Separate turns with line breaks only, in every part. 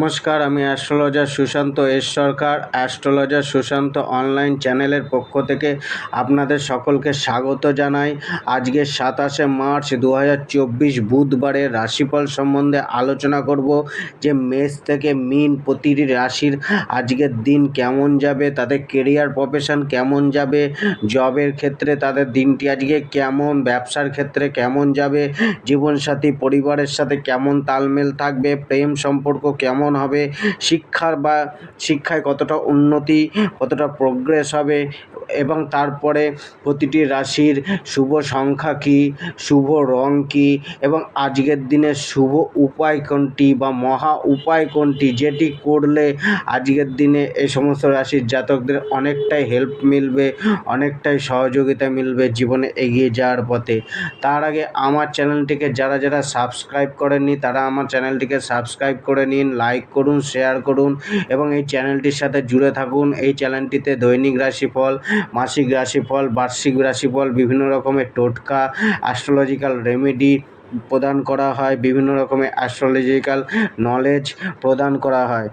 নমস্কার, আমি astrologer Sushanta S Sarkar, astrologer Sushanta online চ্যানেলের পক্ষ থেকে আপনাদের সকলকে স্বাগত জানাই। আজকে সাতাশে মার্চ দু হাজার চব্বিশ বুধবারের রাশিফল সম্বন্ধে আলোচনা করব যে মেষ থেকে মিন প্রতিটি রাশির আজকের দিন কেমন যাবে, তাদের কেরিয়ার প্রফেশন কেমন যাবে জবের ক্ষেত্রে তাদের দিনটি আজকে কেমন, ব্যবসার ক্ষেত্রে কেমন যাবে, জীবনসাথী পরিবারের সাথে কেমন তালমেল থাকবে, প্রেম সম্পর্ক কেমন হবে? শিক্ষার বা শিক্ষায় কতটা উন্নতি কতটা প্রোগ্রেস হবে? এবং তারপরে প্রতিটি রাশির শুভ সংখ্যা কী, শুভ রং কী এবং আজকের দিনে শুভ উপায় কোনটি বা মহা উপায় কোনটি যেটি করলে আজকের দিনে এই সমস্ত রাশির জাতকদের অনেকটাই হেল্প মিলবে, অনেকটাই সহযোগিতা মিলবে জীবনে এগিয়ে যাওয়ার পথে। তার আগে আমার চ্যানেলটিকে যারা যারা সাবস্ক্রাইব করেননি তারা আমার চ্যানেলটিকে সাবস্ক্রাইব করে নিন লাইক করুন শেয়ার করুন এবং এই চ্যানেলটির সাথে জুড়ে থাকুন। এই চ্যানেলটিতে দৈনিক রাশিফল মাসিক রাশিফল, বার্ষিক রাশিফল, বিভিন্ন রকমের টোটকা অ্যাস্ট্রোলজিক্যাল রেমেডি প্রদান করা হয়, বিভিন্ন রকমের অ্যাস্ট্রোলজিক্যাল নলেজ প্রদান করা হয়।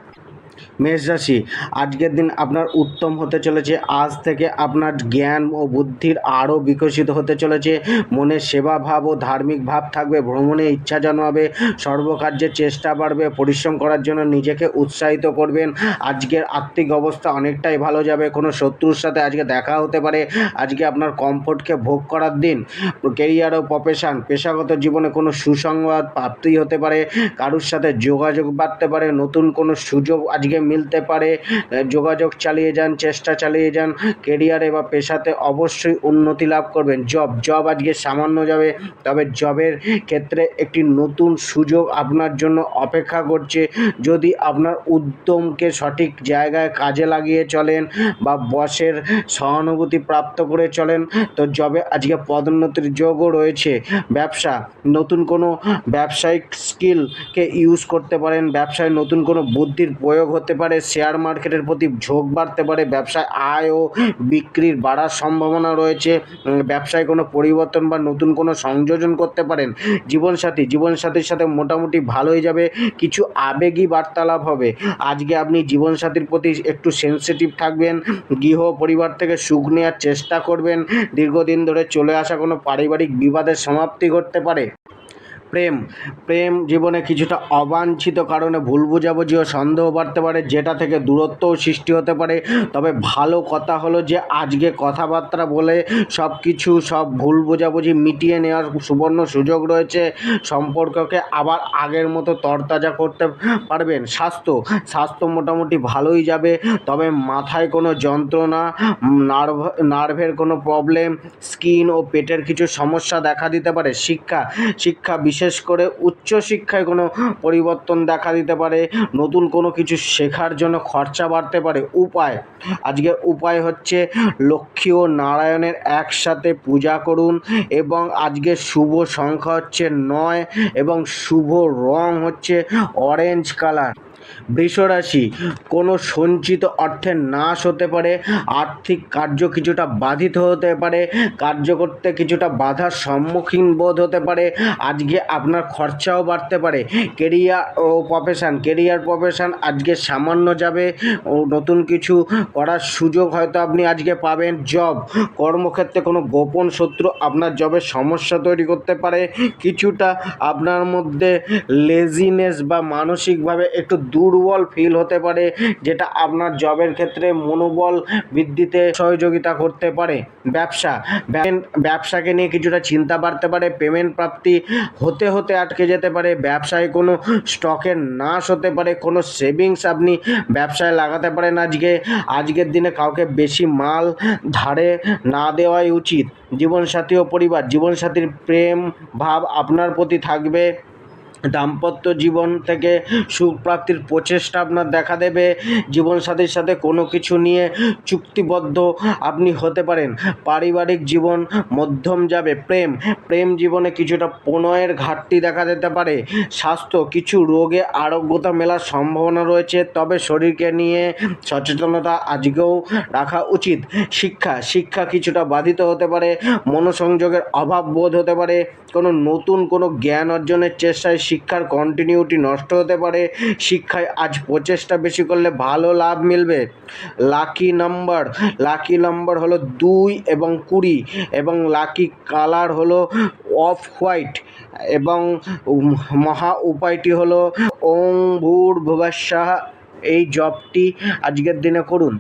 মেষ রাশি। আজকের দিন আপনার উত্তম হতে চলেছে। আজ থেকে আপনার জ্ঞান ও বুদ্ধির আরও বিকশিত হতে চলেছে। মনে সেবা ভাব ও ধার্মিক ভাব থাকবে। ভ্রমণে ইচ্ছা জন্মাবে। সর্বকার্যের চেষ্টা বাড়বে। পরিশ্রম করার জন্য নিজেকে উৎসাহিত করবেন। আজকের আর্থিক অবস্থা অনেকটাই ভালো যাবে। কোনো শত্রুর সাথে আজকে দেখা হতে পারে। আজকে আপনার কমফোর্টকে ভোগ করার দিন। কেরিয়ার ও প্রফেশন, পেশাগত জীবনে কোনো সুসংবাদ প্রাপ্তি হতে পারে। কারুর সাথে যোগাযোগ বাড়তে পারে। নতুন কোনো সুযোগ আজকে মিলতে পারে যোগাযোগ চালিয়ে যান, চেষ্টা চালিয়ে যান কেরিয়ারে বা পেশাতে অবশ্যই উন্নতি লাভ করবেন। জব জব আজকে সামান্য যাবে, তবে জবের ক্ষেত্রে একটি নতুন সুযোগ আপনার জন্য অপেক্ষা করছে। যদি আপনার উদ্যমকে সঠিক জায়গায় কাজে লাগিয়ে চলেন বা বসের সহানুভূতি প্রাপ্ত করে চলেন, তো জবে আজকে পদোন্নতির যোগও রয়েছে। ব্যবসা, নতুন কোনো ব্যবসায়িক স্কিলকে ইউজ করতে পারেন, ব্যবসায় নতুন কোনো বুদ্ধির প্রয়োগ হতে পারে শেয়ার মার্কেটের প্রতি ঝোঁক বাড়তে পারে, ব্যবসায় আয় ও বিক্রির বাড়ার সম্ভাবনা রয়েছে ব্যবসায় কোনো পরিবর্তন বা নতুন কোনো সংযোজন করতে পারেন, জীবনসাথী, জীবনসাথীর সাথে মোটামুটি ভালোই যাবে, কিছু আবেগী বার্তালাপ হবে। আজকে আপনি জীবনসাথীর প্রতি একটু সেন্সিটিভ থাকবেন, গৃহ পরিবার থেকে সুখ নেওয়ার চেষ্টা করবেন, দীর্ঘদিন ধরে চলে আসা কোনো পারিবারিক বিবাদের সমাপ্তি ঘটতে পারে। প্রেম প্রেম জীবনে কিছুটা অবাঞ্ছিত কারণে ভুল বোঝাবুঝি ও সন্দেহ বাড়তে পারে, যেটা থেকে দূরত্বও সৃষ্টি হতে পারে। তবে ভালো কথা হলো যে, আজকে কথাবার্তা বলে সব কিছু সব ভুল বোঝাবুঝি মিটিয়ে নেওয়ার সুবর্ণ সুযোগ রয়েছে। সম্পর্ককে আবার আগের মতো তরতাজা করতে পারবেন। স্বাস্থ্য স্বাস্থ্য মোটামুটি ভালোই যাবে, তবে মাথায় কোনো যন্ত্রণা, নার্ভ, নার্ভের কোনো প্রবলেম, স্কিন ও পেটের কিছু সমস্যা দেখা দিতে পারে। শিক্ষা শিক্ষা বিশেষ করে উচ্চশিক্ষায় কোনো পরিবর্তন দেখা দিতে পারে, নতুন কোনো কিছু শেখার জন্য খরচা বাড়তে পারে, উপায়। আজকে উপায় হচ্ছে লক্ষ্মী ও নারায়ণের একসাথে পূজা করুন এবং আজকে শুভ সংখ্যা হচ্ছে নয় এবং শুভ রং হচ্ছে অরেঞ্জ কালার বৃষরাশি, কোনো সঞ্চিত অর্থের নাশ হতে পারে, আর্থিক কার্য কিছুটা বাধিত হতে পারে, কার্য করতে কিছুটা বাধার সম্মুখীন বোধ হতে পারে, আজকে আপনার খরচাও বাড়তে পারে কেরিয়ার ও প্রফেশন কেরিয়ার প্রফেশন আজকে সামান্য যাবে, ও নতুন কিছু করার সুযোগ হয়তো আপনি আজকে পাবেন জব কর্মক্ষেত্রে কোনো গোপন শত্রু আপনার জবের সমস্যা তৈরি করতে পারে, কিছুটা আপনার মধ্যে লেজিনেস বা মানসিকভাবে একটু দুর্বল ফিল হতে পারে, যেটা আপনার জবের ক্ষেত্রে মনোবল বৃদ্ধিতে সহযোগিতা করতে পারে। ব্যবসা ব্যা- ব্যবসাকে নিয়ে কিছুটা চিন্তা বাড়তে পারে পেমেন্ট প্রাপ্তি হতে হতে আটকে যেতে পারে, ব্যবসায় কোনো স্টকের নাশ হতে পারে, কোনো সেভিংস আপনি ব্যবসায় লাগাতে পারেন। আজকে, আজকের দিনে কাউকে বেশি মাল ধারে না দেওয়াই উচিত। জীবনসাথী ও পরিবার, জীবনসাথীর প্রেম ভাব আপনার প্রতি থাকবে। দাম্পত্য জীবন থেকে সুখ প্রাপ্তির প্রচেষ্টা আপনার দেখা দেবে। জীবনসাথীর সাথে কোনো কিছু নিয়ে চুক্তিবদ্ধ আপনি হতে পারেন। পারিবারিক জীবন মধ্যম যাবে। প্রেম প্রেম জীবনে কিছুটা প্রণয়ের ঘাটতি দেখা দিতে পারে। স্বাস্থ্য, কিছু রোগে আরোগ্যতা মেলার সম্ভাবনা রয়েছে। তবে শরীরকে নিয়ে সচেতনতা আজকেও রাখা উচিত। শিক্ষা শিক্ষা কিছুটা বাধিত হতে পারে। মনোসংযোগের অভাব বোধ হতে পারে। কোনো নতুন কোনো জ্ঞান অর্জনের চেষ্টায় শিক্ষার কন্টিনিউটি নষ্ট হতে পারে। শিক্ষায় আজ প্রচেষ্টা বেশি করলে ভালো লাভ মিলবে। লাকি নাম্বার লাকি নাম্বার হলো দুই এবং কুড়ি এবং লাকি কালার হলো অফ হোয়াইট এবং মহা উপায়টি হলো ওং ভূর ভুবস্বাহা এই জবটি আজকের দিনে করুন।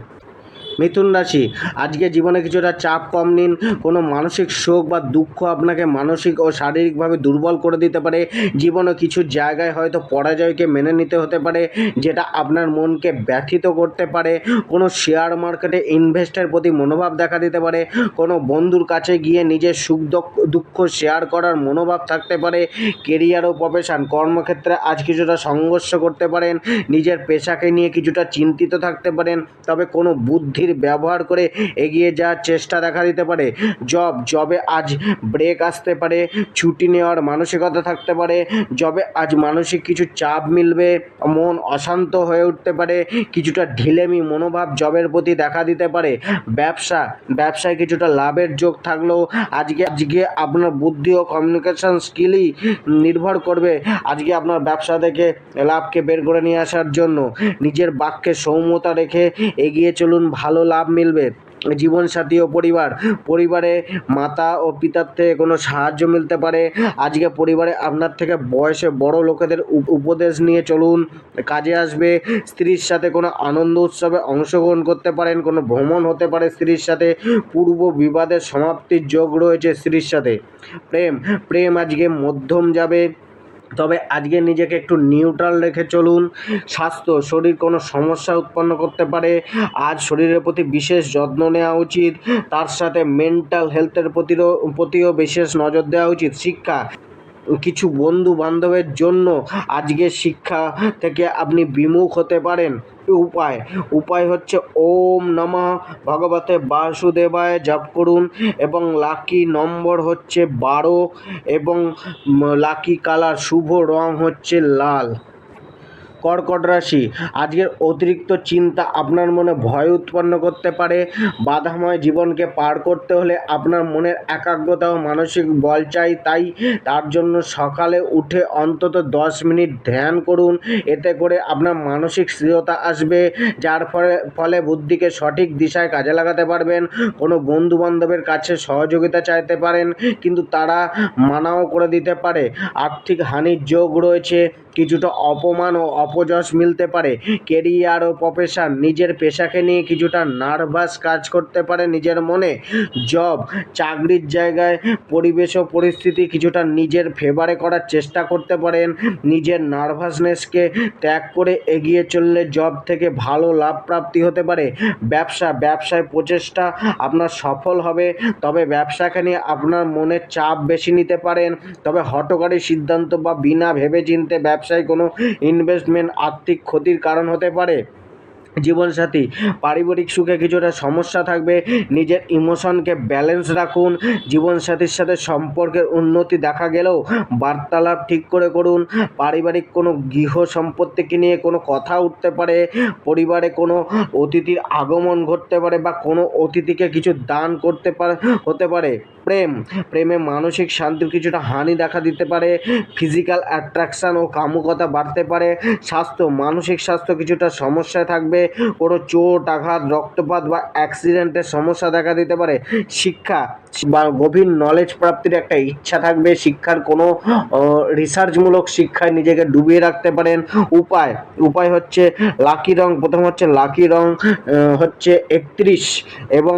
মিথুন রাশি, আজকে জীবনে কিছুটা চাপ কম নিন। কোনো মানসিক শোক বা দুঃখ আপনাকে মানসিক ও শারীরিকভাবে দুর্বল করে দিতে পারে। জীবনে কিছু জায়গায় হয়তো পরাজয়কে মেনে নিতে হতে পারে, যেটা আপনার মনকে ব্যথিত করতে পারে। কোনো শেয়ার মার্কেটে ইনভেস্টের প্রতি মনোভাব দেখা দিতে পারে। কোনো বন্ধুর কাছে গিয়ে নিজের সুখ দুঃখ- শেয়ার করার মনোভাব থাকতে পারে। কেরিয়ার ও প্রফেশন, কর্মক্ষেত্রে আজ কিছুটা সংঘর্ষ করতে পারেন। নিজের পেশাকে নিয়ে কিছুটা চিন্তিত থাকতে পারেন। তবে কোনো বুদ্ধির ব্যবহার করে এগিয়ে যাওয়ার চেষ্টা দেখা দিতে পারে। জব জবে আজ ব্রেক আসতে পারে, ছুটি নেওয়ার মানসিকতা থাকতে পারে জবে আজ মানসিক কিছু চাপ মিলবে, মন অশান্ত হয়ে উঠতে পারে, কিছুটা ঢিলেমি মনোভাব জবের প্রতি দেখা দিতে পারে। ব্যবসা, ব্যবসায় কিছুটা লাভের যোগ থাকলেও আজকে আজকে আপনার বুদ্ধি ও কমিউনিকেশন স্কিলই নির্ভর করবে আজকে আপনার ব্যবসা থেকে লাভকে বের করে নিয়ে আসার জন্য। নিজের বাক্যে সৌম্যতা রেখে এগিয়ে চলুন ভালো লাভ মিলবে? জীবনসাথী ও পরিবার। পরিবারে মাতা ও পিতার থেকে কোনো সাহায্য মিলতে পারে। আজকে পরিবারে আপনার থেকে বয়সে বড় লোকেদের উপ- উপদেশ নিয়ে চলুন। কাজে আসবে। স্ত্রীর সাথে কোনো আনন্দ উৎসবে অংশগ্রহণ করতে পারেন। কোনো ভ্রমণ হতে পারে স্ত্রীর সাথে। পূর্ব বিবাদের সমাপ্তির যোগ রয়েছে স্ত্রীর সাথে। প্রেম প্রেম আজকে মধ্যম যাবে। তবে আজকে নিজেকে একটু নিউট্রাল রেখে চলুন। স্বাস্থ্য, শরীর কোনো সমস্যা উৎপন্ন করতে পারে। আজ শরীরের প্রতি বিশেষ যত্ন নেওয়া উচিত। তার সাথে মেন্টাল হেলথের প্রতিও প্রতিও বিশেষ নজর দেওয়া উচিত। শিক্ষা কিছু বন্ধু বান্ধবের জন্য আজকে শিক্ষা থেকে আপনি বিমুখ হতে পারেন। উপায়। উপায় হচ্ছে ওম নমঃ ভগবতে বাসুদেবায় জপ করুন এবং লাকি নম্বর হচ্ছে বারো এবং লাকি কালার শুভ রং হচ্ছে লাল। কর্কট রাশি। আজকের অতিরিক্ত চিন্তা আপনার মনে ভয় উৎপন্ন করতে পারে। বাধাময় জীবনকে পার করতে হলে আপনার মনের একাগ্রতা ও মানসিক বল চাই, তাই তার জন্য সকালে উঠে অন্তত দশ মিনিট ধ্যান করুন। এতে করে আপনার মানসিক স্থিরতা আসবে, যার ফলে ফলে বুদ্ধিকে সঠিক দিশায় কাজে লাগাতে পারবেন। কোনো বন্ধু বান্ধবের কাছে সহযোগিতা চাইতে পারেন, কিন্তু তারা মানাও করে দিতে পারে। আর্থিক হানির যোগ রয়েছে। কিছুটা অপমান ও অপযশ মিলতে পারে। কেরিয়ার ও প্রফেশন নিজের পেশাকে নিয়ে কিছুটা নার্ভাস কাজ করতে পারে নিজের মনে। জব চাকরির জায়গায় পরিবেশ ও পরিস্থিতি কিছুটা নিজের ফেভারে করার চেষ্টা করতে পারেন। নিজের নার্ভাসনেসকে ত্যাগ করে এগিয়ে চললে জব থেকে ভালো লাভ প্রাপ্তি হতে পারে। ব্যবসা, ব্যবসায় প্রচেষ্টা আপনার সফল হবে, তবে ব্যবসাকে নিয়ে আপনার মনে চাপ বেশি নিতে পারেন। তবে হটকারী সিদ্ধান্ত বা বিনা ভেবেচিন্তে ব্যবসায় কোনো ইনভেস্টমেন্ট আর্থিক ক্ষতির কারণ হতে পারে? জীবনসাথী, পারিবারিক সুখে কিছুটা সমস্যা থাকবে। নিজের ইমোশনকে ব্যালেন্স রাখুন। জীবনসাথীর সাথে সম্পর্কের উন্নতি দেখা গেলেও বার্তালাপ ঠিক করে করুন। পারিবারিক কোনো গৃহ সম্পত্তিকে নিয়ে কোনো কথা উঠতে পারে। পরিবারে কোনো অতিথির আগমন ঘটতে পারে বা কোনো অতিথিকে কিছু দান করতে পারে, হতে পারে। প্রেম, প্রেমে মানসিক শান্তির কিছুটা হানি দেখা দিতে পারে। ফিজিক্যাল অ্যাট্রাকশান ও কামুকতা বাড়তে পারে। স্বাস্থ্য, মানসিক স্বাস্থ্য কিছুটা সমস্যায় থাকবে। কোনো চোট, আঘাত, রক্তপাত বা অ্যাক্সিডেন্টের সমস্যা দেখা দিতে পারে। শিক্ষা, বা গভীর নলেজ প্রাপ্তির একটা ইচ্ছা থাকবে। শিক্ষার কোনো রিসার্চমূলক শিক্ষায় নিজেকে ডুবিয়ে রাখতে পারেন। উপায় উপায় হচ্ছে লাকি রং। প্রথম হচ্ছে লাকি রং হচ্ছে একত্রিশ এবং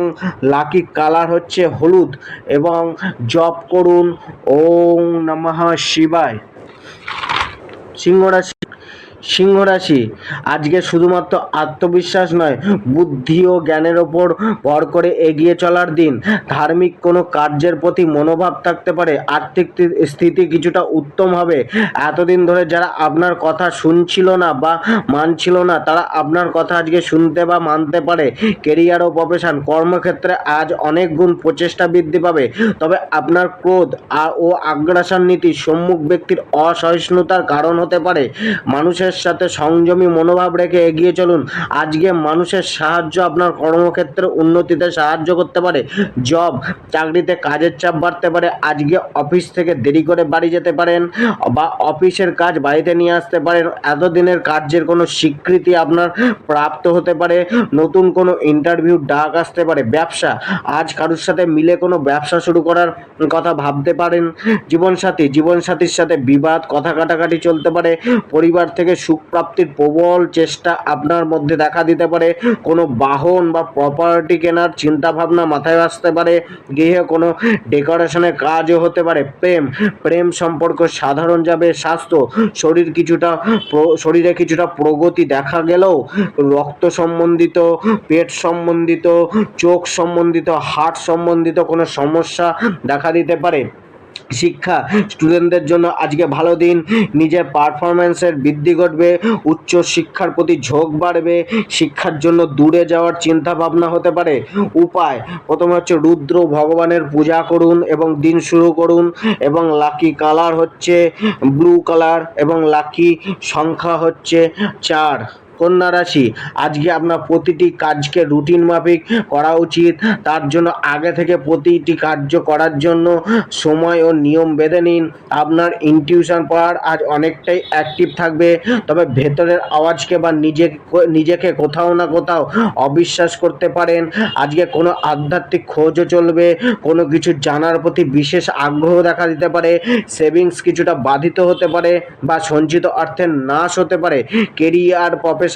লাকি কালার হচ্ছে হলুদ এবং জপ করুন। ওম নমঃ শিবায়। সিংহ সিংহ রাশি। আজকে শুধুমাত্র আত্মবিশ্বাস নয়, বুদ্ধি ও জ্ঞানের ওপর ভর করে এগিয়ে চলার দিন। ধার্মিক কোনো কার্যের প্রতি মনোভাব থাকতে পারে, আর্থিক স্থি- স্থিতি কিছুটা উত্তম হবে। এতদিন ধরে যারা আপনার কথা শুনছিল না বা মানছিল না, তারা আপনার কথা আজকে শুনতে বা মানতে পারে। কেরিয়ার ও প্রফেশন, কর্মক্ষেত্রে আজ অনেক গুণ প্রচেষ্টা বৃদ্ধি পাবে। তবে আপনার ক্রোধ ও আগ্রাসন নীতি সম্মুখ ব্যক্তির অসহিষ্ণুতার কারণ হতে পারে। মানুষের মানুষের সাথে সংযমী মনোভাব রেখে এগিয়ে চলুন। আজকে মানুষের সাহায্য আপনার কর্মক্ষেত্রে উন্নতিতে সাহায্য করতে পারে। জব, চাকরিতে কাজের চাপ বাড়তে পারে। আজকে অফিস থেকে দেরি করে বাড়ি যেতে পারেন বা অফিসের কাজ বাড়িতে নিয়ে আসতে পারেন। এতদিনের কার্যের কোনো স্বীকৃতি আপনার প্রাপ্ত হতে পারে। নতুন কোনো ইন্টারভিউ ডাক আসতে পারে। ব্যবসা, আজ কারোর সাথে মিলে কোনো ব্যবসা শুরু করার কথা ভাবতে পারেন। জীবনসাথী, জীবনসাথীর সাথে বিবাদ, কথা কাটাকাটি চলতে পারে। পরিবার থেকে সুখ প্রাপ্তির প্রবল চেষ্টা আপনার মধ্যে দেখা দিতে পারে। কোনো বাহন বা প্রপার্টি কেনার চিন্তা ভাবনা মাথায় আসতে পারে। গৃহে কোনো ডেকোরেশনের কাজও হতে পারে। প্রেম প্রেম সম্পর্ক সাধারণ যাবে। স্বাস্থ্য, শরীর কিছুটা শরীরে কিছুটা প্রগতি দেখা গেলেও রক্ত সম্বন্ধিত, পেট সম্বন্ধিত, চোখ সম্বন্ধিত, হার্ট সম্বন্ধিত কোনো সমস্যা দেখা দিতে পারে। শিক্ষা স্টুডেন্টদের জন্য আজকে ভালো দিন। নিজের পারফরমেন্সের বৃদ্ধি ঘটবে, উচ্চ শিক্ষার প্রতি ঝোঁক বাড়বে, শিক্ষার জন্য দূরে যাওয়ার চিন্তা ভাবনা হতে পারে। উপায়, প্রথমে হচ্ছে রুদ্র ভগবানের পূজা করুন এবং দিন শুরু করুন এবং লাকি কালার হচ্ছে ব্লু কালার এবং লাকি সংখ্যা হচ্ছে চার। কন্যা রাশি, আজকে আপনার প্রতিটি কাজকে রুটিন মাফিক করা উচিত। তার জন্য আগে থেকে প্রতিটি কার্য করার জন্য সময় ও নিয়ম বেঁধে নিন। আপনার ইনটিউশন পাওয়ার আজ অনেকটাই অ্যাক্টিভ থাকবে। তবে ভেতরের আওয়াজকে বা নিজে, নিজেকে কোথাও না কোথাও অবিশ্বাস করতে পারেন। আজকে কোনো আধ্যাত্মিক খোঁজও চলবে। কোনো কিছু জানার প্রতি বিশেষ আগ্রহ দেখা দিতে পারে। সেভিংস কিছুটা বাধিত হতে পারে বা সঞ্চিত অর্থের নাশ হতে পারে। কেরিয়ার প্রফেশন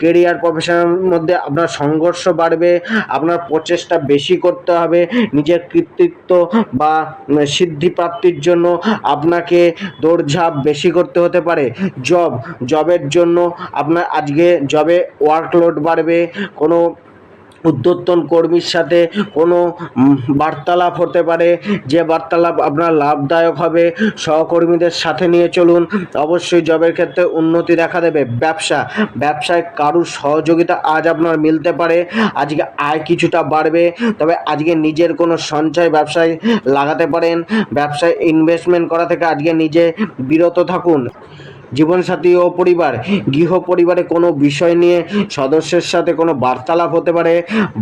কেরিয়ার প্রফেশনের মধ্যে আপনার সংঘর্ষ বাড়বে, আপনার প্রচেষ্টা বেশি করতে হবে, নিজের কৃতিত্ব বা সিদ্ধিপ্রাপ্তির সিদ্ধি প্রাপ্তির জন্য আপনাকে দৌড়ঝাঁপ বেশি করতে হতে পারে। জব জবের জন্য আপনার আজকে জবে ওয়ার্কলোড বাড়বে, কোনো উদ্যোতন কর্মীর সাথে কোনো বার্তালাপ হতে পারে। যে বার্তালাপ আপনার লাভদায়ক হবে, সহকর্মীদের সাথে নিয়ে চলুন। অবশ্যই জবের ক্ষেত্রে উন্নতি দেখা দেবে। ব্যবসা, ব্যবসায় কারুর সহযোগিতা আজ আপনার মিলতে পারে। আজকে আয় কিছুটা বাড়বে, তবে আজকে নিজের কোনো সঞ্চয় ব্যবসায় লাগাতে পারেন। ব্যবসায় ইনভেস্টমেন্ট করা থেকে আজকে নিজে বিরত থাকুন। জীবনসাথী ও পরিবার, গৃহ পরিবারে কোনো বিষয় নিয়ে সদস্যের সাথে কোনো বার্তালাপ হতে পারে?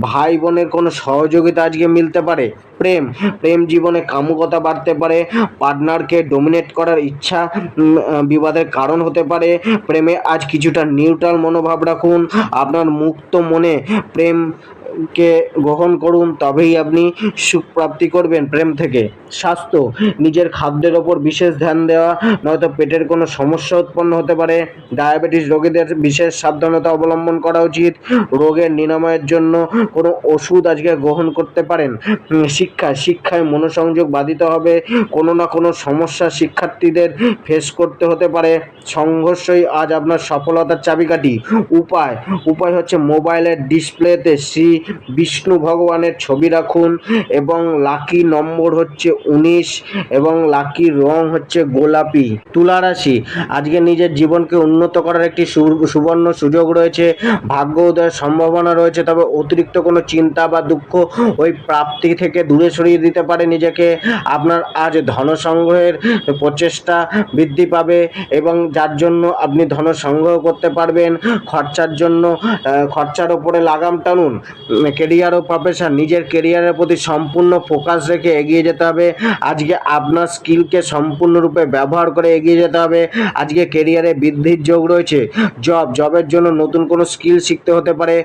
ভাই বোনের কোনো সহযোগিতা আজকে মিলতে পারে? প্রেম প্রেম জীবনে কামুকতা বাড়তে পারে, পার্টনারকে ডোমিনেট করার ইচ্ছা বিবাদের কারণ হতে পারে, প্রেমে আজ কিছুটা নিউট্রাল মনোভাব রাখুন। আপনার মুক্ত মনে প্রেম কে গ্রহণ করুন তবেই আপনি সুখ প্রাপ্তি করবেন প্রেম থেকে। স্বাস্থ্য, নিজের খাদ্যের ওপর বিশেষ ধ্যান দেওয়া, নয়তো পেটের কোনো সমস্যা উৎপন্ন হতে পারে। ডায়াবেটিস রোগীদের বিশেষ সাবধানতা অবলম্বন করা উচিত। রোগের নিরাময়ের জন্য কোনো ওষুধ আজকে গ্রহণ করতে পারেন। শিক্ষা, শিক্ষায় মনোসংযোগ বাধিত হবে। কোনো না কোনো সমস্যা শিক্ষার্থীদের ফেস করতে হতে পারে। সংঘর্ষই আজ আপনার সফলতার চাবিকাঠি। উপায় উপায় হচ্ছে মোবাইলের ডিসপ্লেতে শ্রী বিষ্ণু ভগবানের ছবি রাখুন এবং লাকি নম্বর হচ্ছে উনিশ এবং লাকি রং হচ্ছে গোলাপি তুলা রাশি আজকে নিজের জীবনকে উন্নত করার একটি সুবর্ণ সুযোগ রয়েছে। ভাগ্য উদয়ের সম্ভাবনা রয়েছে, তবে অতিরিক্ত কোনো চিন্তা বা দুঃখ ওই প্রাপ্তি থেকে দূরে সরিয়ে দিতে পারে নিজেকে। আপনার আজ ধন সংগ্রহের প্রচেষ্টা বৃদ্ধি পাবে এবং যার জন্য আপনি ধন সংগ্রহ করতে পারবেন। খরচার জন্য খরচার ওপরে লাগাম টানুন। কেরিয়ার ও প্রফেশন নিজের কেরিয়ারের প্রতি সম্পূর্ণ ফোকাস রেখে এগিয়ে যেতে হবে। আজকে আপনার স্কিলকে সম্পূর্ণরূপে ব্যবহার করে এগিয়ে যেতে হবে। আজকে কেরিয়ারে বৃদ্ধির যোগ রয়েছে। জব জবের জন্য নতুন কোনো স্কিল শিখতে হতে পারে।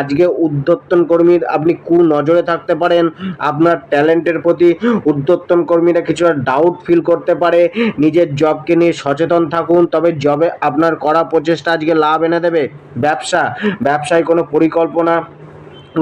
আজকে উদ্যোত্তন কর্মীর আপনি কু নজরে থাকতে পারেন। আপনার ট্যালেন্টের প্রতি উদ্যোত্তন কর্মীরা কিছুটা ডাউট ফিল করতে পারে। নিজের জবকে নিয়ে সচেতন থাকুন, তবে জবে আপনার করা প্রচেষ্টা আজকে লাভ এনে দেবে। ব্যবসা, ব্যবসায় কোনো পরিকল্পনা।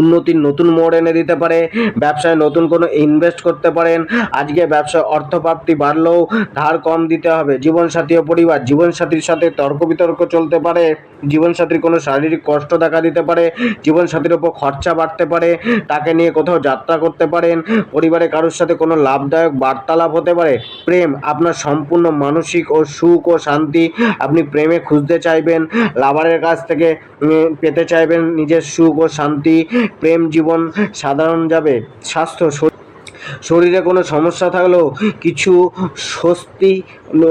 উন্নতির নতুন মোড় এনে দিতে পারে, ব্যবসায় নতুন কোনো ইনভেস্ট করতে পারেন। আজকে ব্যবসায় অর্থপ্রাপ্তি বাড়লেও ধার কম দিতে হবে। জীবনসাথী ও পরিবার, জীবনসাথীর সাথে তর্ক বিতর্ক চলতে পারে, জীবনসাথীর কোনো শারীরিক কষ্ট দেখা দিতে পারে, জীবনসাথীর ওপর খরচা বাড়তে পারে, তাকে নিয়ে কোথাও যাত্রা করতে পারেন, পরিবারে কারোর সাথে কোনো লাভদায়ক বার্তালাপ হতে পারে। প্রেম, আপনার সম্পূর্ণ মানসিক ও সুখ ও শান্তি আপনি প্রেমে খুঁজতে চাইবেন, লাভারের কাছ থেকে পেতে চাইবেন নিজের সুখ ও শান্তি। প্রেম জীবন সাধারণ যাবে, স্বাস্থ্য, শরীর- কোনো সমস্যা থাকলেও কিছু স্বস্তি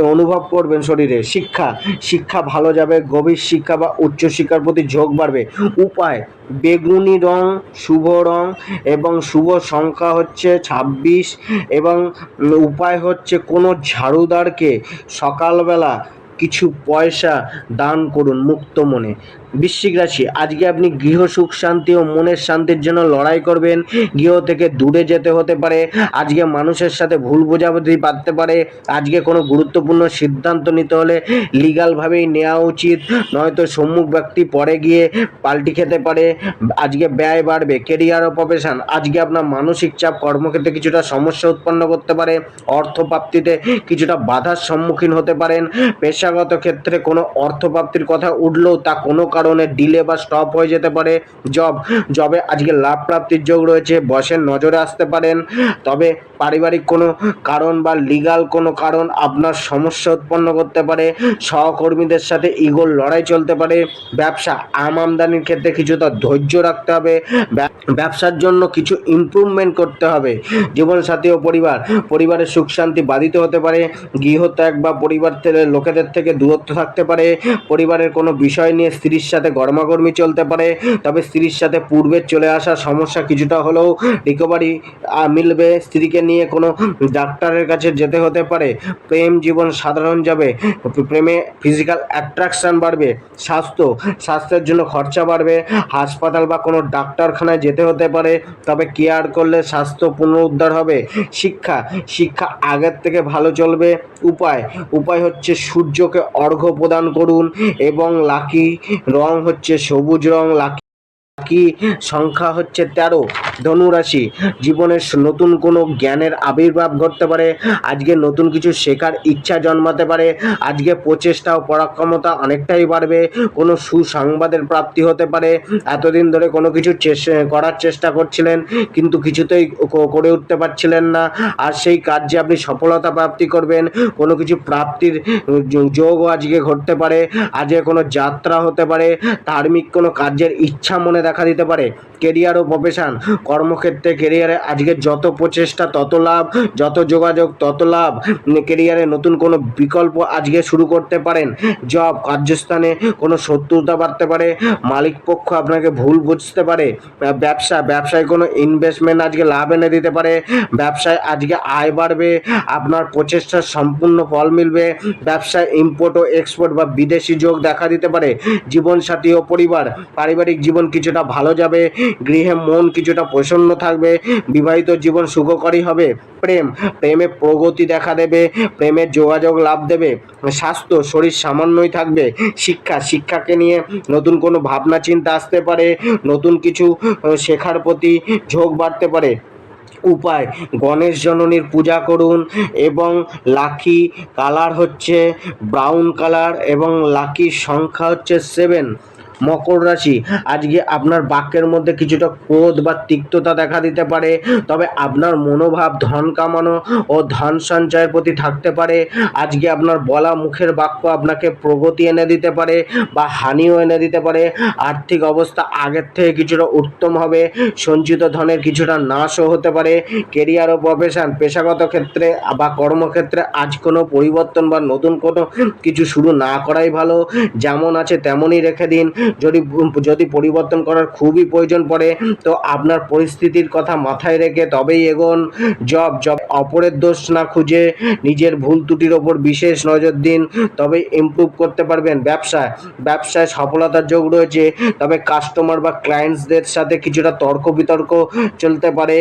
অনুভব করবেন শরীরে। শিক্ষা শিক্ষা ভালো যাবে, গভীর শিক্ষা বা উচ্চশিক্ষার প্রতি ঝোঁক বাড়বে। উপায়, বেগুনি রং, শুভ রং এবং শুভ সংখ্যা হচ্ছে ছাব্বিশ এবং উপায় হচ্ছে কোনো ঝাড়ুদারকে সকালবেলা কিছু পয়সা দান করুন মুক্ত মনে। বৃশ্চিক রাশি, আজকে আপনি গৃহ সুখ, শান্তি ও মনের শান্তির জন্য লড়াই করবেন। গৃহ থেকে দূরে যেতে হতে পারে, আজকে মানুষের সাথে ভুল বোঝাবুঝি বাড়তে পারে, আজকে কোনো গুরুত্বপূর্ণ সিদ্ধান্ত নিতে হলে লিগালভাবেই নেওয়া উচিত, নয়তো সম্মুখ ব্যক্তি পরে গিয়ে পাল্টি খেতে পারে, আজকে ব্যয় বাড়বে কেরিয়ার ও প্রফেশন আজকে আপনার মানসিক চাপ কর্মক্ষেত্রে কিছুটা সমস্যা উৎপন্ন করতে পারে, অর্থপ্রাপ্তিতে কিছুটা বাধার সম্মুখীন হতে পারেন, পেশাগত ক্ষেত্রে কোনো অর্থপ্রাপ্তির কথা উঠলেও তা কোনো কারণে ডিলে বা স্টপ হয়ে যেতে পারে জব জবে আজকে লাভ প্রাপ্তির যোগ রয়েছে, বসের নজরে আসতে পারেন। তবে পারিবারিক কোনো কারণ বা লিগাল কোনো কারণ আপনার সমস্যা উৎপন্ন করতে পারে। সহকর্মীদের সাথে ইগোর লড়াই চলতে পারে। ব্যবসা আম আমদানির ক্ষেত্রে কিছুটা ধৈর্য রাখতে হবে। ব্যবসার জন্য কিছু ইমপ্রুভমেন্ট করতে হবে। জীবনসাথী ও পরিবার, পরিবারের সুখ শান্তি বাধিত হতে পারে। গৃহত্যাগ বা পরিবার লোকেদের থেকে দূরত্ব থাকতে পারে। পরিবারের কোনো বিষয় নিয়ে স্ত্রীর সাথে গরমাগর্মি চলতে পারে, তবে স্ত্রীর সাথে পূর্বে চলে আসা সমস্যা কিছুটা হলেও রিকভারি মিলবে। স্ত্রীকে নিয়ে কোনো ডাক্তারের কাছে যেতে হতে পারে। প্রেম জীবন সাধারণ যাবে। প্রেমে ফিজিক্যাল অ্যাট্রাকশন বাড়বে। স্বাস্থ্য, স্বাস্থ্যের জন্য খরচা বাড়বে। হাসপাতাল বা কোনো ডাক্তারখানায় যেতে হতে পারে। তবে কেয়ার করলে স্বাস্থ্য পুনরুদ্ধার হবে। শিক্ষা শিক্ষা আগের থেকে ভালো চলবে। উপায় উপায় হচ্ছে সূর্যকে অর্ঘ্য প্রদান করুন এবং লাকি রং হচ্ছে সবুজ রং লাকি কি সংখ্যা হচ্ছে তেরো? ধনুরাশি। জীবনের নতুন কোনো জ্ঞানের আবির্ভাব ঘটতে পারে। আজকে নতুন কিছু শেখার ইচ্ছা জন্মাতে পারে। আজকে প্রচেষ্টা ও পরাক্রমতা অনেকটাই বাড়বে। কোনো সুসংবাদের প্রাপ্তি হতে পারে। এতদিন ধরে কোনো কিছু করার চেষ্টা করছিলেন, কিন্তু কিছুতেই করে উঠতে পারছিলেন না। আর সেই কার্যে আপনি সফলতা প্রাপ্তি করবেন। কোনো কিছু প্রাপ্তির যোগও আজকে ঘটতে পারে। আজকে কোনো যাত্রা হতে পারে। ধার্মিক কোনো কার্যের ইচ্ছা মনে দেখা দিতে পারে। কেরিয়ার ও প্রফেশন, কর্মক্ষেত্রে কেরিয়ারে আজকে যত প্রচেষ্টা, তত লাভ, যত যোগাযোগ, তত লাভ। কেরিয়ারে নতুন কোনো বিকল্প আজকে শুরু করতে পারেন। জব, কার্যস্থানে কোনো শত্রুতা বাড়তে পারে। মালিক পক্ষ আপনাকে ভুল বুঝতে পারে। ব্যবসা, ব্যবসায় কোনো ইনভেস্টমেন্ট আজকে লাভ এনে দিতে পারে। ব্যবসায় আজকে আয় বাড়বে। আপনার প্রচেষ্টার সম্পূর্ণ ফল মিলবে। ব্যবসায় ইম্পোর্ট ও এক্সপোর্ট বা বিদেশি যোগ দেখা দিতে পারে। জীবনসাথী ও পরিবার, পারিবারিক জীবন কিছুটা ভালো যাবে, গৃহে মন কিছুটা প্রসন্ন থাকবে, বিবাহিত জীবন সুখকরই হবে। প্রেম, প্রেমে প্রগতি দেখা দেবে প্রেমের যোগাযোগ লাভ দেবে, স্বাস্থ্য, শরীর সামান্যই থাকবে, শিক্ষা, শিক্ষাকে নিয়ে নতুন কোনো ভাবনা, চিন্তা আসতে পারে, নতুন কিছু শেখার প্রতি ঝোঁক বাড়তে পারে। উপায়, গণেশ জননীর পূজা করুন এবং লাকি কালার হচ্ছে ব্রাউন কালার এবং লাকি সংখ্যা হচ্ছে সেভেন। মকর রাশি। আজকে আপনার বাক্যের মধ্যে কিছুটা ক্রোধ বা তিক্ততা দেখা দিতে পারে। তবে আপনার মনোভাব, ধন কামানো ও ধন সঞ্চয়ের প্রতি থাকতে পারে। আজকে আপনার বলা মুখের বাক্য আপনাকে প্রগতি এনে দিতে পারে বা হানিও এনে দিতে পারে। আর্থিক অবস্থা আগের থেকে কিছুটা উত্তম হবে। সঞ্চিত ধনের কিছুটা নাশও হতে পারে। কেরিয়ার ও প্রফেশন, পেশাগত ক্ষেত্রে বা কর্মক্ষেত্রে আজ কোনো পরিবর্তন বা নতুন কোনো কিছু শুরু না করাই ভালো। যেমন আছে তেমনই রেখে দিন। যদি যদি পরিবর্তন করার খুবই প্রয়োজন পড়ে, তো আপনার পরিস্থিতির কথা মাথায় রেখে তবেই এগোন। জব জব, অপরের দোষ না খুঁজে নিজের ভুল ত্রুটির ওপর বিশেষ নজর দিন। তবে ইমপ্রুভ করতে পারবেন ব্যবসায় ব্যবসায় সফলতার যোগ রয়েছে। তবে কাস্টমার বা ক্লায়েন্টসদের সাথে কিছুটা তর্ক বিতর্ক চলতে পারে।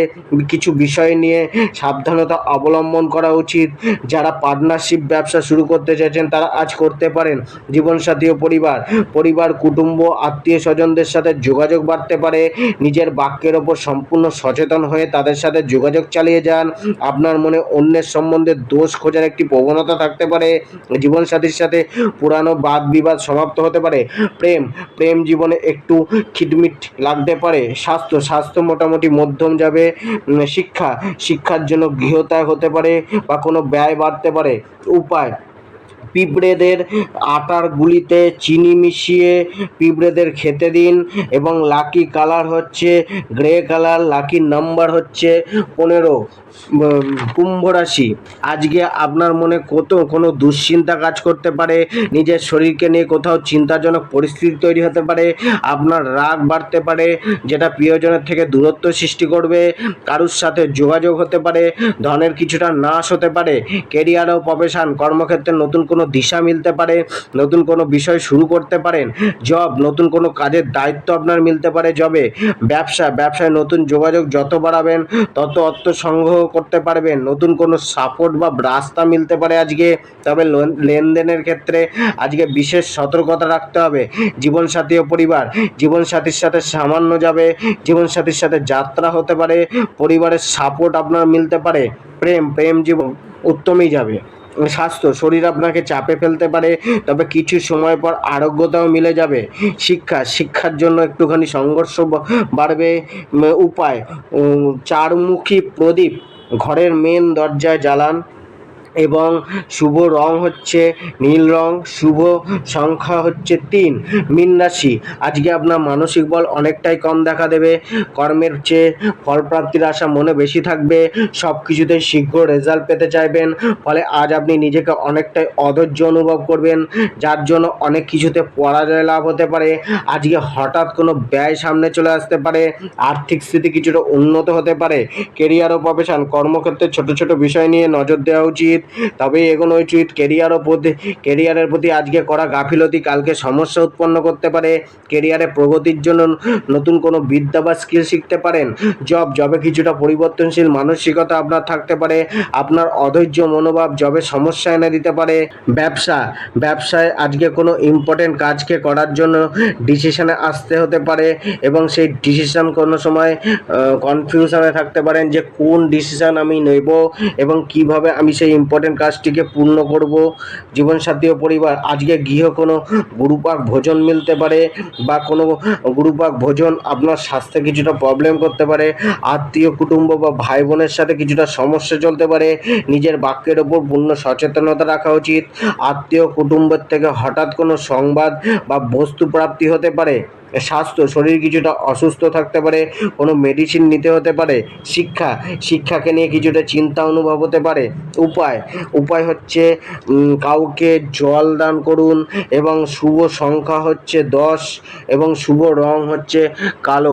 কিছু বিষয় নিয়ে সাবধানতা অবলম্বন করা উচিত। যারা পার্টনারশিপ ব্যবসা শুরু করতে চাইছেন তারা আজ করতে পারেন। জীবনসাথী ও পরিবার। পরিবার, কুটুম্ব আত্মীয় স্বজনদের সাথে যোগাযোগ বাড়তে পারে। নিজের বাক্যের ওপর সম্পূর্ণ সচেতন হয়ে তাদের সাথে যোগাযোগ চালিয়ে যান। আপনার মনে অন্যের সম্বন্ধে দোষ খোঁজার একটি প্রবণতা থাকতে পারে। জীবনসাথীর সাথে পুরানো বাদ বিবাদ সমাপ্ত হতে পারে। প্রেম প্রেম জীবনে একটু খিটমিট লাগতে পারে। স্বাস্থ্য স্বাস্থ্য মোটামুটি মধ্যম যাবে। শিক্ষা, শিক্ষার জন্য গৃহত্যাগ হতে পারে বা কোনো ব্যয় বাড়তে পারে। উপায় পিঁপড়েদের আটার গুলিতে চিনি মিশিয়ে পিঁপড়েদের খেতে দিন এবং লাকি কালার হচ্ছে গ্রে কালার, লাকি নাম্বার হচ্ছে পনেরো কুম্ভ রাশি। আজকে আপনার মনে কত, কোনো দুশ্চিন্তা কাজ করতে পারে? নিজের শরীরকে নিয়ে কোথাও চিন্তাজনক পরিস্থিতি তৈরি হতে পারে? আপনার রাগ বাড়তে পারে, যেটা প্রিয়জনের থেকে দূরত্ব সৃষ্টি করবে, কারুর সাথে যোগাযোগ হতে পারে, ধনের কিছুটা নাশ হতে পারে কেরিয়ার ও প্রফেশন কর্মক্ষেত্রে নতুন কোনো দিশা মিলতে পারে, নতুন কোনো বিষয় শুরু করতে পারেন জব নতুন কোনো কাজের দায়িত্ব আপনার মিলতে পারে জবে ব্যবসা, ব্যবসায় নতুন যোগাযোগ যত বাড়াবেন, তত অর্থ সংগ্রহ করতে পারবেন, নতুন কোনো সাপোর্ট বা রাস্তা মিলতে পারে আজকে, তবে লোন- লেনদেনের ক্ষেত্রে আজকে বিশেষ সতর্কতা রাখতে হবে, জীবনসাথী ও পরিবার, জীবনসাথীর সাথে সামান্য যাবে, জীবনসাথীর সাথে যাত্রা হতে পারে, পরিবারের সাপোর্ট আপনার মিলতে পারে, প্রেম প্রেম জীবন উত্তমই যাবে। স্বাস্থ্য, শরীর আপনাকে চাপে ফেলতে পারে, তবে কিছু সময় পর আরোগ্যতাও মিলে যাবে। শিক্ষা, শিক্ষার জন্য একটুখানি সংঘর্ষ বাড়বে। উপায় চারমুখী প্রদীপ, ঘরের মেন দরজায় জ্বালান। এবং শুভ রং হচ্ছে নীল রং, শুভ সংখ্যা হচ্ছে তিন, মীন রাশি। আজকে আপনার মানসিক বল অনেকটাই কম দেখা দেবে। কর্মের চেয়ে ফলপ্রাপ্তির আশা মনে বেশি থাকবে। সব কিছুতে শীঘ্র রেজাল্ট পেতে চাইবেন। ফলে আজ আপনি নিজেকে অনেকটাই অধৈর্য অনুভব করবেন। যার জন্য অনেক কিছুতে পরাজয় লাভ হতে পারে। আজকে হঠাৎ কোনো ব্যয় সামনে চলে আসতে পারে। আর্থিক স্থিতি কিছুটা উন্নত হতে পারে। কেরিয়ার ও প্রফেশন কর্মক্ষেত্রে ছোট ছোট বিষয় নিয়ে নজর দেওয়া উচিত। তবে এগোনো উচিত কেরিয়ার ও প্রতি কেরিয়ারের প্রতি আজকে করা গাফিলতি কালকে সমস্যা উৎপন্ন করতে পারে। কেরিয়ারে প্রগতির জন্য নতুন কোনো বিদ্যা বা স্কিল শিখতে পারেন। জব জবে কিছুটা পরিবর্তনশীল মানসিকতা আপনার থাকতে পারে। আপনার অধৈর্য মনোভাব জবে সমস্যা এনে দিতে পারে। ব্যবসা, ব্যবসায় আজকে কোনো ইম্পর্টেন্ট কাজকে করার জন্য ডিসিশনে আসতে হতে পারে এবং সেই ডিসিশন কোনো সময় কনফিউশনে থাকতে পারেন যে কোন ডিসিশন আমি নেব এবং কীভাবে আমি সেই ইম্পর্টেন্ট কাজটিকে পূর্ণ করব। জীবনসাথী ও পরিবার, আজকে গৃহ কোনো গুরুপাক ভোজন মিলতে পারে বা কোনো গুরুপাক ভোজন আপনার স্বাস্থ্যে কিছুটা প্রবলেম করতে পারে, আত্মীয়, কুটুম্ব বা ভাই বোনের সাথে কিছুটা সমস্যা চলতে পারে, নিজের বাক্যের ওপর পূর্ণ সচেতনতা রাখা উচিত, আত্মীয়, কুটুম্বের থেকে হঠাৎ কোনো সংবাদ বা বস্তু প্রাপ্তি হতে পারে। স্বাস্থ্য, শরীর কিছুটা অসুস্থ থাকতে পারে, কোনো মেডিসিন নিতে হতে পারে, শিক্ষা, শিক্ষাকে নিয়ে কিছুটা চিন্তা অনুভব হতে পারে। উপায় উপায় হচ্ছে কাউকে জল দান করুন এবং শুভ সংখ্যা হচ্ছে দশ এবং শুভ রং হচ্ছে কালো।